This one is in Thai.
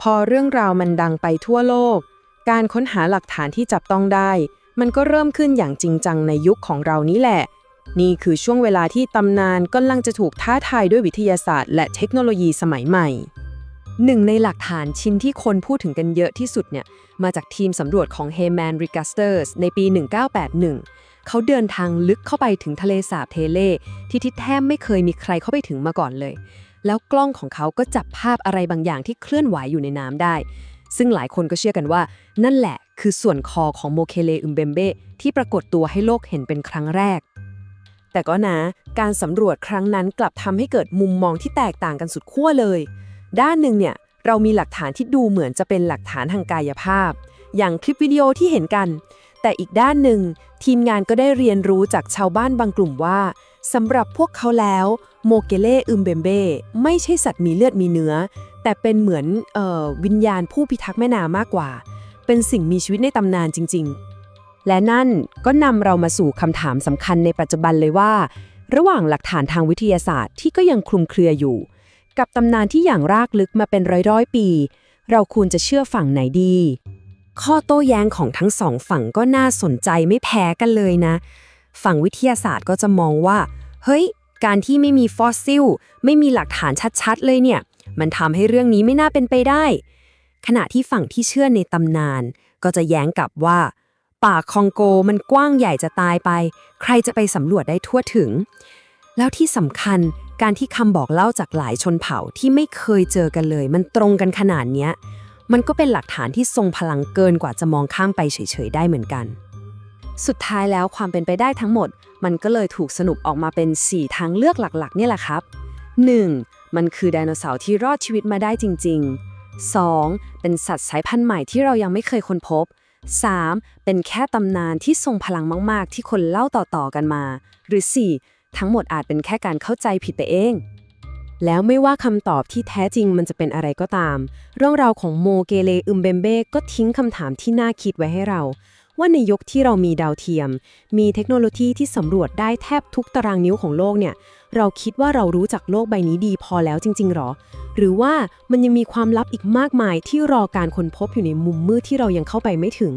พอเรื่องราวมันดังไปทั่วโลก การค้นหาหลักฐานที่จับต้องได้ มันก็เริ่มขึ้นอย่างจริงจังในยุคของเรานี้แหละ นี่คือช่วงเวลาที่ตำนานกำลังจะถูกท้าทายด้วยวิทยาศาสตร์ และเทคโนโลยีสมัยใหม่หนึ่งในหลักฐานชิ้นที่คนพูดถึงกันเยอะที่สุดเนี่ย มาจากทีมสำรวจของ Heyman r e g a s t e r s ในปี 1981 เขาเดินทางลึกเข้าไปถึงทะเลสาบเทเล ที่ที่แทบไม่เคยมีใครเข้าไปถึงมาก่อนเลย แล้วกล้องของเขาก็จับภาพอะไรบางอย่างที่เคลื่อนไหวอยู่ในน้ำได้ ซึ่งหลายคนก็เชื่อกันว่า นั่นแหละคือส่วนคอของโมเคเลอุมเบมเบที่ปรากฏตัวให้โลกเห็นเป็นครั้งแรก แต่ก็นะ การสำรวจครั้งนั้นกลับทำให้เกิดมุมมองที่แตกต่างกันสุดขั้วเลย ด้านหนึ่งเนี่ยเรามีหลักฐานที่ดูเหมือนจะเป็นหลักฐานทางกายภาพ อย่างคลิปวิดีโอที่เห็นกัน แต่อีกด้านหนึ่ง ทีมงานก็ได้เรียนรู้จากชาวบ้านบางกลุ่มว่าสำหรับพวกเขาแล้วโมเกเล่อึมเบมเบ้ไม่ใช่สัตว์มีเลือดมีเนื้อ แต่เป็นเหมือนออวิญญาณผู้พิทักษ์แม่น้ำมากกว่า เป็นสิ่งมีชีวิตในตำนานจริง ๆ และนั่นก็นำเรามาสู่คำถามสำคัญในปัจจุบันเลยว่า ระหว่างหลักฐานทางวิทยาศาสตร์ที่ก็ยังคลุมเครืออยู่ กับตำนานที่อย่างรากลึกมาเป็นร้อยๆปี เราควรจะเชื่อฝั่งไหนดี ข้อโต้แย้งของทั้งสองฝั่งก็น่าสนใจไม่แพ้กันเลยนะ ฝั่งวิทยาศาสตร์ก็จะมองว่า เฮ้ย การที่ไม่มีฟอสซิล ไม่มีหลักฐานชัดๆ เลยเนี่ย มันทำให้เรื่องนี้ไม่น่าเป็นไปได้ ขณะที่ฝั่งที่เชื่อในตำนาน ก็จะแย้งกลับว่า ป่าคองโกมันกว้างใหญ่จะตายไป ใครจะไปสำรวจได้ทั่วถึง แล้วที่สำคัญการที่คำบอกเล่าจากหลายชนเผ่าที่ไม่เคยเจอกันเลย มันตรงกันขนาดเนี้ย มันก็เป็นหลักฐานที่ทรงพลังเกินกว่าจะมองข้ามไปเฉยๆได้เหมือนกัน สุดท้ายแล้วความเป็นไปได้ทั้งหมด มันก็เลยถูกสรุปออกมาเป็น 4 ทางเลือกหลักๆ เนี่ยแหละครับ 1. มันคือไดโนเสาร์ที่รอดชีวิตมาได้จริง ๆ 2. เป็นสัตว์สายพันธุ์ใหม่ที่เรายังไม่เคยค้นพบ 3. เป็นแค่ตำนานที่ทรงพลังมาก ๆ ที่คนเล่าต่อๆกันมา หรือ 4. ทั้งหมดอาจเป็นแค่การเข้าใจผิดไปเอง แล้วไม่ว่าคำตอบที่แท้จริงมันจะเป็นอะไรก็ตาม เรื่องราวของโมเกเลอึมเบมเบ้ก็ทิ้งคำถามที่น่าคิดไว้ให้เรา ว่าในยุคที่เรามีดาวเทียม มีเทคโนโลยีที่สำรวจได้แทบทุกตารางนิ้วของโลกเนี่ย เราคิดว่าเรารู้จักโลกใบนี้ดีพอแล้วจริง ๆหรอ หรือว่ามันยังมีความลับอีกมากมายที่รอการค้นพบอยู่ในมุมมืดที่เรายังเข้าไปไม่ถึง